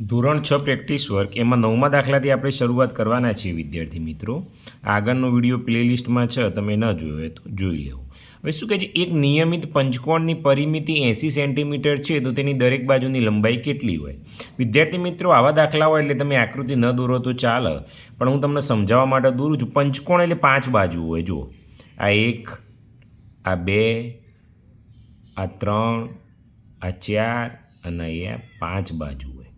ધોરણ છ practice work, એમાં નવમા દાખલાથી આપણે શરૂઆત કરવાના છીએ, વિદ્યાર્થી મિત્રો. આગળનો વીડિયો પ્લેલિસ્ટમાં છે, તમે ન જોયો હોય તો જોઈ લેવો. હવે શું કહે છે, એક નિયમિત પંચકોણની પરિમિતિ એંસી સેન્ટીમીટર છે, તો તેની દરેક બાજુની લંબાઈ કેટલી હોય? વિદ્યાર્થી મિત્રો, આવા દાખલા હોય એટલે તમે આકૃતિ ન દોરો તો ચાલે. પણ હું તમને સમજાવવા માટે દોરું છું, પંચકોણ એટલે પાંચ બાજુ હોય, જુઓ. આ એક, આ બે, આ ત્રણ, આ ચાર અને અહીંયા પાંચ બાજુ હોય.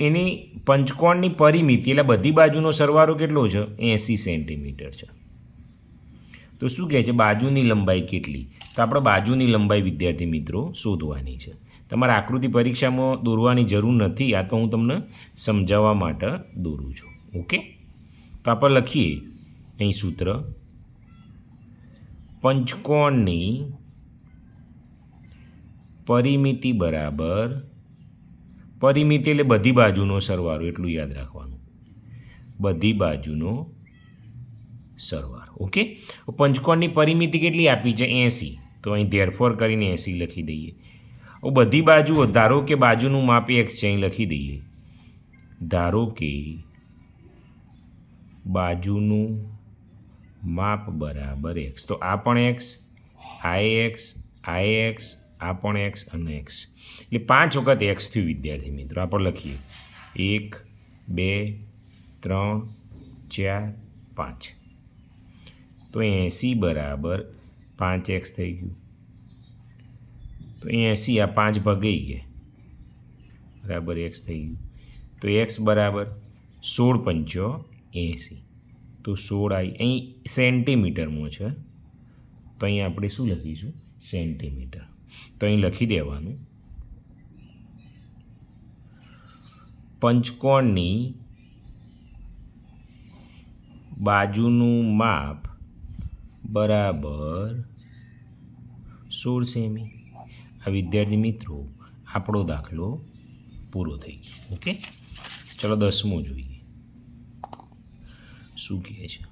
એની પંચકોણની પરિમિતિ એટલે બધી બાજુનો સરવાળો કેટલો છે? એંસી સેન્ટીમીટર છે. તો શું કહે છે? બાજુની લંબાઈ કેટલી? તો આપણે બાજુની લંબાઈ, વિદ્યાર્થી મિત્રો, શોધવાની છે. તમારે આકૃતિ પરીક્ષામાં દોરવાની જરૂર નથી, આ તો હું તમને સમજાવવા માટે દોરું છું. ઓકે? તો આપણે લખીએ અહીં સૂત્ર. પંચકોણની પરિમિતિ બરાબર પરિમિતિ એટલે બધી બાજુનો સરવાળો એટલું યાદ રાખવાનું. બધી બાજુનો સરવાળો, ઓકે? પંચકોણની પરિમિતિ કેટલી આપી છે? એંસી. તો અહીં ધેરફોર કરીને એંસી લખી દઈએ. બધી બાજુઓ, ધારો કે બાજુનું માપ એક્સ છે, અહીં લખી દઈએ. ધારો કે બાજુનું માપ બરાબર એક્સ તો આ પણ એક્સ આ એક્સ આ એક્સ આ પણ એક્સ અને એક્સ એટલે પાંચ વખત એક્સ થયું, વિદ્યાર્થી મિત્રો. આપણે લખીએ. એક, બે, ત્રણ, ચાર, પાંચ. તો એંસી બરાબર પાંચ એક્સ થઈ ગયું. તો એંસી આ પાંચ ભગાઈ ગયા. બરાબર એક્સ થઈ ગયું. તો એક્સ બરાબર સોળ પંચો એંસી. તો સોળ આવી અહીં સેન્ટીમીટરમાં છે. તો અહીં આપણે શું લખીશું? સેન્ટીમીટર તો અહીં લખી દેવાનું. પંચકોણની બાજુનું માપ બરાબર સોળ સેમી. આ વિદ્યાર્થી મિત્રો, આપણો દાખલો પૂરો થઈ ગયો. ઓકે? ચલો દસમો જોઈએ. શું કહે છે?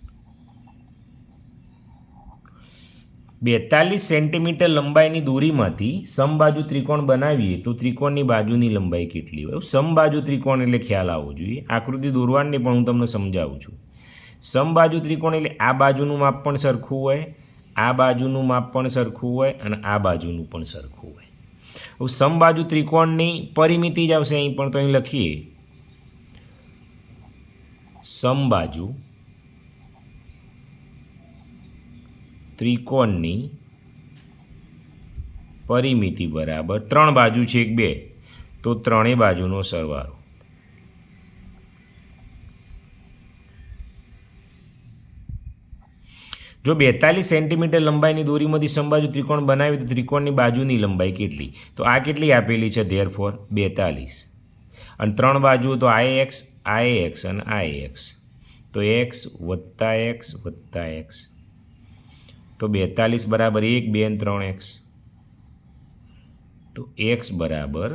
બેતાલીસ સેન્ટીમીટર લંબાઈની દૂરીમાંથી સમબાજુ ત્રિકોણ બનાવીએ તો ત્રિકોણની બાજુની લંબાઈ કેટલી હોય? સમબાજુ ત્રિકોણ એટલે ખ્યાલ આવવો જોઈએ. આકૃતિ દોરવાની પણ હું તમને સમજાવું છું. સમબાજુ ત્રિકોણ એટલે આ બાજુનું માપ પણ સરખું હોય, આ બાજુનું માપ પણ સરખું હોય અને આ બાજુનું પણ સરખું હોય. હવે સમબાજુ ત્રિકોણની પરિમિતિ જ આવશે અહીં પણ તો અહીં લખીએ. સમબાજુ ત્રિકોણની પરિમિતિ બરાબર ત્રણ બાજુ છે એક બે, તો ત્રણેય બાજુનો સરવાળો. જો બેતાલીસ સેન્ટીમીટર લંબાઈની દોરીમાંથી સંબાજુ ત્રિકોણ બનાવી તો ત્રિકોણની બાજુની લંબાઈ કેટલી? તો આ કેટલી આપેલી છે? ધેર ફોર બેતાલીસ. અને ત્રણ બાજુ તો આ એક્સ આ એક્સ અને આ એક્સ. તો એક્સ વત્તા એક્સ વત્તા એક્સ. તો બેતાલીસ બરાબર એક, બે અને ત્રણ એક્સ. તો એક્સ બરાબર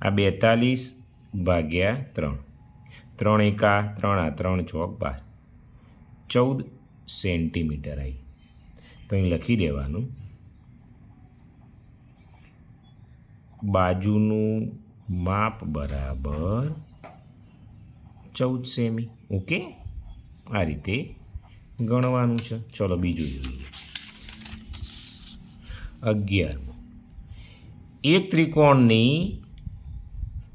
આ બેતાલીસ ભાગ્યા ત્રણ. ત્રણ એકા, ત્રણ આ ત્રણ ચોક બાર. ચૌદ સેન્ટીમીટર આવી તો અહીં લખી દેવાનું. બાજુનું માપ બરાબર ચૌદ સેમી. ઓકે? આ રીતે ગણવાનું છે. ચલો બીજું જોઈએ. અગિયારમું એક ત્રિકોણની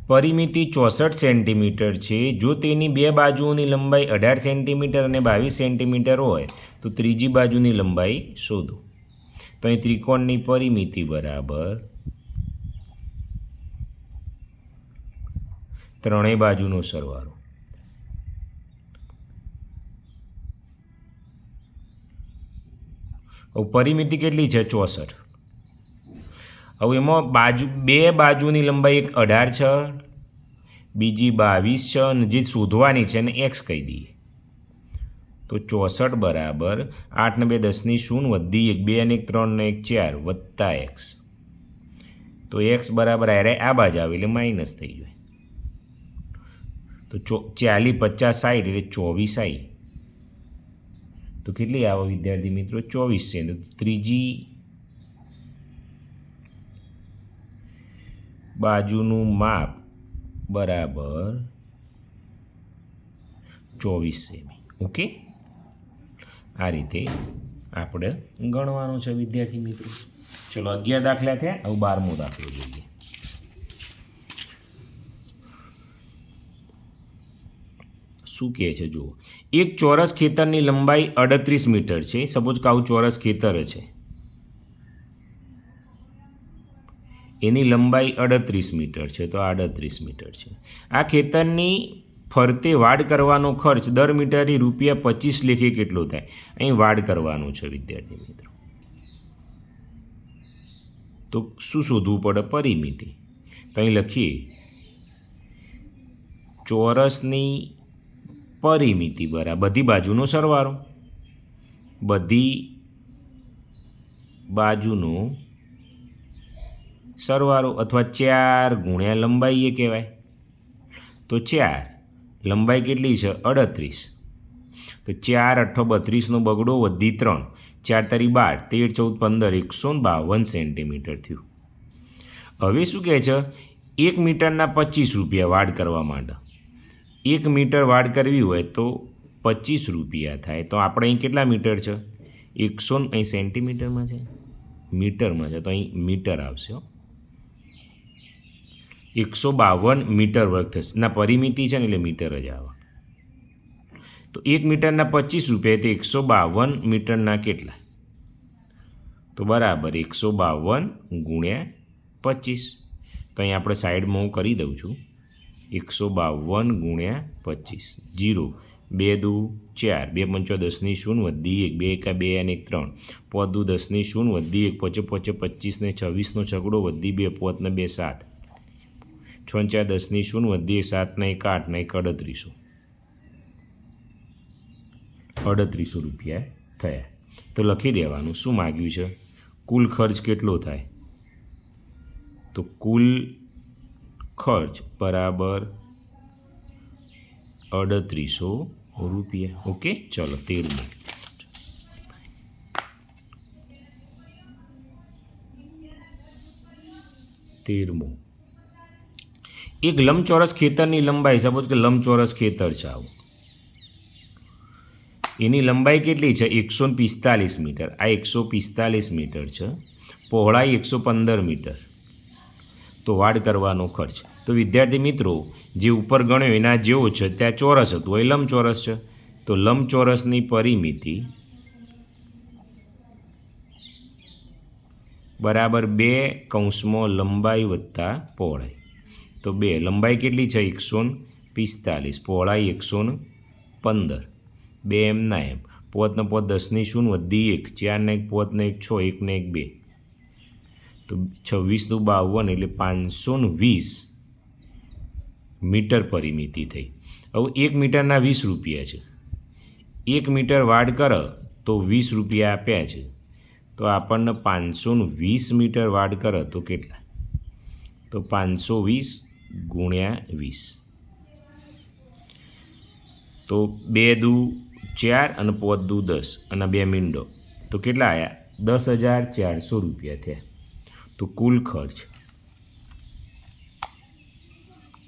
પરિમિતિ ચોસઠ સેન્ટીમીટર છે. જો તેની બે બાજુઓની લંબાઈ અઢાર સેન્ટીમીટર અને બાવીસ સેન્ટીમીટર હોય, તો ત્રીજી બાજુની લંબાઈ શોધો. તો અહીં ત્રિકોણની પરિમિતિ બરાબર ત્રણેય બાજુનો સરવાળો. હવે પરિમિતિ કેટલી છે? ચોસઠ. હવે એમાં બાજુ, બે બાજુની લંબાઈ એક અઢાર છે, બીજી બાવીસ છે અને જે શોધવાની છે એને એક્સ કહી દઈએ. તો ચોસઠ બરાબર આઠ ને બે દસની શૂન્ય વધી એક, બે અને એક, ત્રણ ને એક, ચાર વત્તા એક્સ. તો એક્સ બરાબર આરે આ બાજુ આવે એટલે માઇનસ થઈ જાય. તો ચો ચાલીસ પચાસ સાઠ એટલે ચોવીસ આવી તો કેટલી આવે વિદ્યાર્થી મિત્રો? ચોવીસ છે. તો ત્રીજી બાજુનું માપ બરાબર ચોવીસ સેમી. ઓકે? આ રીતે આપણે ગણવાનું છે વિદ્યાર્થી મિત્રો. ચલો, અગિયાર દાખલા થયા. હવે બારમો દાખલો જોઈએ. શું કહે છે, જુઓ. એક ચોરસ ખેતરની લંબાઈ અડત્રીસ મીટર છે. સપોઝ કે આવું ચોરસ ખેતર છે. એની લંબાઈ અડત્રીસ મીટર છે, તો આ અડત્રીસ મીટર છે. આ ખેતરની ફરતે વાડ કરવાનો ખર્ચ દર મીટરે રૂપિયા પચીસ લેખે કેટલો થાય? અહીં વાડ કરવાનું છે, વિદ્યાર્થી મિત્રો. તો શું શોધવું પડે? પરિમિતિ. તો અહીં લખીએ. ચોરસની પરિમિતિ બરાબર. બધી બાજુનો સરવાળો. બધી બાજુનો સરવાળો અથવા ચાર ગુણ્યા લંબાઈ એ કહેવાય. તો ચાર. લંબાઈ કેટલી છે? અડત્રીસ. તો ચાર અઠ્ઠો બત્રીસનો બગડો વધી ત્રણ. ચાર તારી બાર. તેર, ચૌદ, પંદર, એકસો બાવન સેન્ટીમીટર થયું. હવે શું કહે છે? એક મીટરના પચીસ રૂપિયા વાડ કરવા માટે એક મીટર વાડ કરવી હોય તો પચીસ રૂપિયા થાય. તો આપણે અહીં કેટલા મીટર છે? એકસો અહીં સેન્ટીમીટરમાં છે? મીટરમાં છે. તો અહીં મીટર આવશે. એકસો બાવન મીટર વર્ગ થશે. ના, પરિમિતિ છે ને એટલે મીટર જ આવે. તો એક મીટરના પચીસ રૂપિયા તો એકસો બાવન મીટરના કેટલા? તો બરાબર, એકસો બાવન ગુણ્યા પચીસ. તો અહીં આપણે સાઈડમાં હું કરી દઉં છું. એકસો બાવન ગુણ્યા પચીસ. જીરો, બે દુ, ચાર. બે પંચો દસની શૂન્ય વધી એક, બે એકા, બે અને એક, ત્રણ. પોત દુ દસની શૂન્ય વધી એક, પચે પચે, પચીસ ને છવ્વીસનો છગડો વધી બે પોતને બે, સાત. છ ચાર દસની શૂન્ય વધી એક, સાત ને એક, આઠ ને એક, અડત્રીસો. અડત્રીસો રૂપિયા થયા. તો લખી દેવાનું, શું માગ્યું છે? કુલ ખર્ચ કેટલો થાય? તો કુલ ખર્ચ બરાબર અડત્રીસો રૂપિયા. ઓકે, ચલો તેરમી તેરમું એક લંબચોરસ ખેતરની લંબાઈ સપોઝ કે લંબચોરસ ખેતર છે આવું. એની લંબાઈ કેટલી છે? એકસો પિસ્તાલીસ મીટર. આ એકસો પિસ્તાલીસ મીટર છે. પહોળાઈ એકસો પંદર મીટર. તો વાડ કરવાનો ખર્ચ. તો વિદ્યાર્થી મિત્રો, જે ઉપર ગણ્યો એના જેવો છે, ત્યાં ચોરસ હતું. એ લંબચોરસ છે? તો લંબચોરસની પરિમિતિ બરાબર બે કૌંસમાં લંબાઈ વત્તા પહોળાઈ તો બે, લંબાઈ કેટલી છે? એકસો પિસ્તાલીસ. પહોળાઈ એકસો પંદર. બે એમના એમ. પોતને પોત દસની શૂન્ય વધી એક. ચારને એક પોતને એક છ એકને એક બે. તો છવ્વીસનું બાવન એટલે પાંચસોનું વીસ મીટર પરિમિતિ થઈ. હવે એક મીટરના વીસ રૂપિયા છે. એક મીટર વાડ કરો તો વીસ રૂપિયા આપ્યા છે. તો આપણને પાંચસોનું વીસ મીટર વાડ કરો તો કેટલા? તો પાંચસો વીસ ગુણ્યા વીસ. તો બે દુ ચાર અને પોત દુ દસ અને બે મીંડો. તો કેટલા આવ્યા દસ હજાર ચારસો રૂપિયા થયા. તો કુલ ખર્ચ.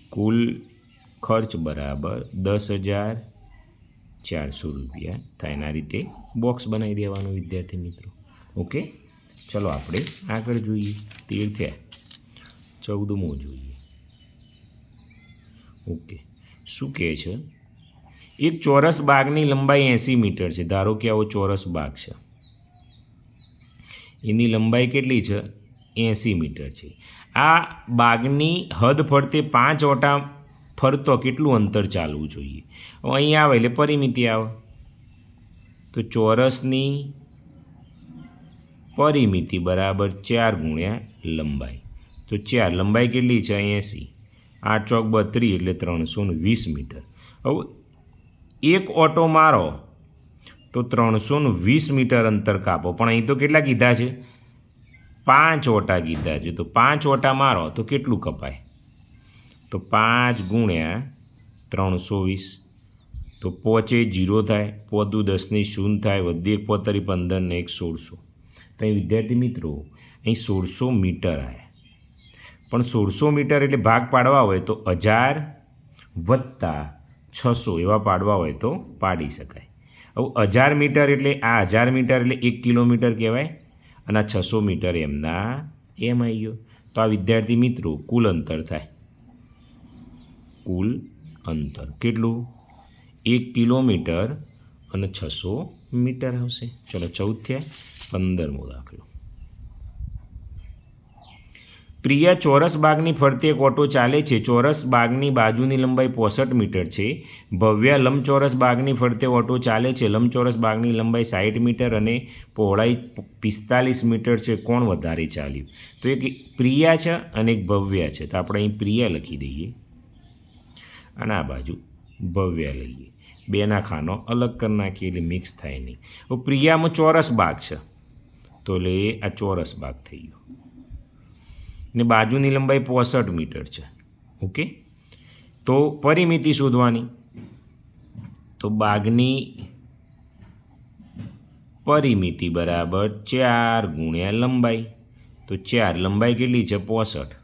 કુલ ખર્ચ બરાબર દસ હજાર ચારસો રૂપિયા થાય. એના રીતે બોક્સ બનાવી દેવાનું વિદ્યાર્થી મિત્રો. ઓકે? ચલો આપણે આગળ જોઈએ. તેર થયા. ચૌદમો જોઈએ. ઓકે. શું કહે છે? એક ચોરસ બાગની લંબાઈ એંસી મીટર છે. ધારો કે આવો ચોરસ બાગ છે. એની લંબાઈ કેટલી છે? એંસી મીટર છે. આ બાગની હદ ફરતે પાંચ ઓટા ફરતો કેટલું અંતર ચાલવું જોઈએ? અહીં આવે એટલે પરિમિતિ આવે. તો ચોરસની પરિમિતિ બરાબર ચાર ગુણ્યા લંબાઈ. તો ચાર, લંબાઈ કેટલી છે? એંસી. આઠ ચોક બત્રીસ એટલે ત્રણસો ને વીસ મીટર. હવે એક ઓટો મારો તો ત્રણસો વીસ મીટર અંતર કાપો. પણ અહીં તો કેટલા કીધા છે? પાંચ ઓટા કીધા છે. તો પાંચ ઓટા મારો. તો કેટલું કપાય? તો પાંચ ગુણ્યા ત્રણસો વીસ. તો પોચે જીરો થાય. પોદું દસની શૂન્ય થાય. વધી એક પોતરી પંદર ને એક સોળસો. તો અહીં વિદ્યાર્થી મિત્રો, અહીં સોળસો મીટર આવ્યા પણ સોળસો મીટર એટલે ભાગ પાડવા હોય તો હજાર વત્તા છસો એવા પાડવા હોય તો પાડી શકાય. હવે હજાર મીટર એટલે આ હજાર મીટર એટલે એક કિલોમીટર કહેવાય. અને આ છસો મીટર એમના એમ આવી ગયો. તો આ વિદ્યાર્થી મિત્રો, કુલ અંતર થાય. કુલ અંતર કેટલું? એક કિલોમીટર અને છસો મીટર આવશે. ચલો ચૌદ થયા, પંદરમો દાખલો. પ્રિયા ચોરસ બાગની ફરતે એક ઓટો ચાલે છે. ચોરસ બાગની બાજુની લંબાઈ પોસઠ મીટર છે. ભવ્યા લંબચોરસ બાગની ફરતે ઓટો ચાલે છે. લંબચોરસ બાગની લંબાઈ સાઠ મીટર અને પહોળાઈ પિસ્તાલીસ મીટર છે. કોણ વધારે ચાલ્યું? તો એક પ્રિયા છે અને એક ભવ્યા છે. તો આપણે અહીં પ્રિયા લખી દઈએ. અને આ બાજુ ભવ્યા લઈએ. બેના ખાનો અલગ કરી નાખીએ એટલે મિક્સ થાય નહીં. પ્રિયામાં ચોરસ બાગ છે. તો લે આ ચોરસ બાગ થઈ ગયો. ને બાજુની લંબાઈ પોસઠ મીટર છે. ઓકે? તો પરિમિતિ શોધવાની. તો બાગની પરિમિતિ બરાબર ચાર ગુણ્યા લંબાઈ. તો ચાર લંબાઈ કેટલી છે? પોસઠ.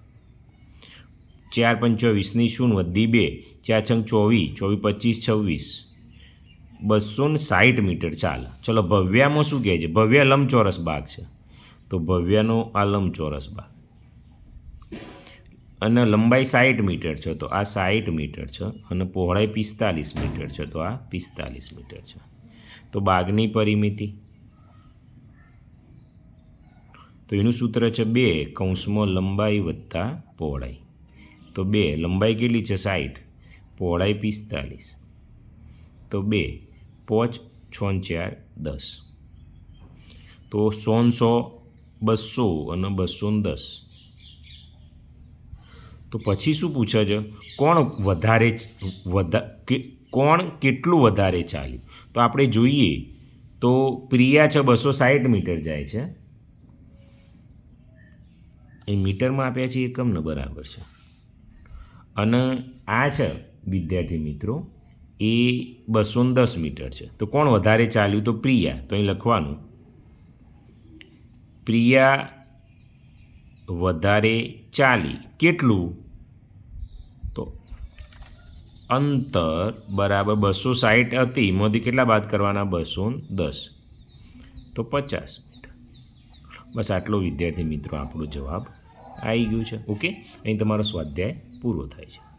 ચાર પંચોવીસની શૂન્ય વધી બે. ચાર છંગ ચોવીસ ચોવીસ પચીસ, છવ્વીસ. બસો ને સાઠ મીટર. ચાલે. ચલો ભવ્યામાં શું કહે છે? ભવ્ય લંબચોરસ બાગ છે. તો ભવ્યનો આ લંબચોરસ બાગ. અને લંબાઈ સાઠ મીટર છે તો આ સાઠ મીટર છે અને પહોળાઈ પિસ્તાલીસ મીટર છે તો આ પિસ્તાલીસ મીટર છે. તો બાગની પરિમિતિ. તો એનું સૂત્ર છે બે કૌંસમાં લંબાઈ વત્તા પહોળાઈ. તો બે, લંબાઈ કેટલી છે સાઠ? પહોળાઈ પિસ્તાલીસ. તો બે, પોચ છોન ચાર દસ. તો સોનસો, બસો અને બસો દસ. તો પછી શું પૂછે છે? કોણ વધારે વધા કોણ કેટલું વધારે ચાલ્યું તો આપણે જોઈએ. તો પ્રિયા છે બસો સાઠ મીટર જાય છે. એ મીટરમાં આપ્યા છે એકમ ને બરાબર છે. અને આ છે, વિદ્યાર્થી મિત્રો, એ બસો દસ મીટર છે. તો કોણ વધારે ચાલ્યું? તો પ્રિયા. તો અહીં લખવાનું. પ્રિયા વધારે ચાલી. કેટલું? અંતર બરાબર બસો સાઠ હતી. એમાંથી કેટલા બાદ કરવાના? બસો દસ. તો પચાસ મીટર બસ આટલો વિદ્યાર્થી મિત્રો આપણો જવાબ. આવી ગયું છે. ઓકે? અહીં તમારો સ્વાધ્યાય પૂરો થાય છે.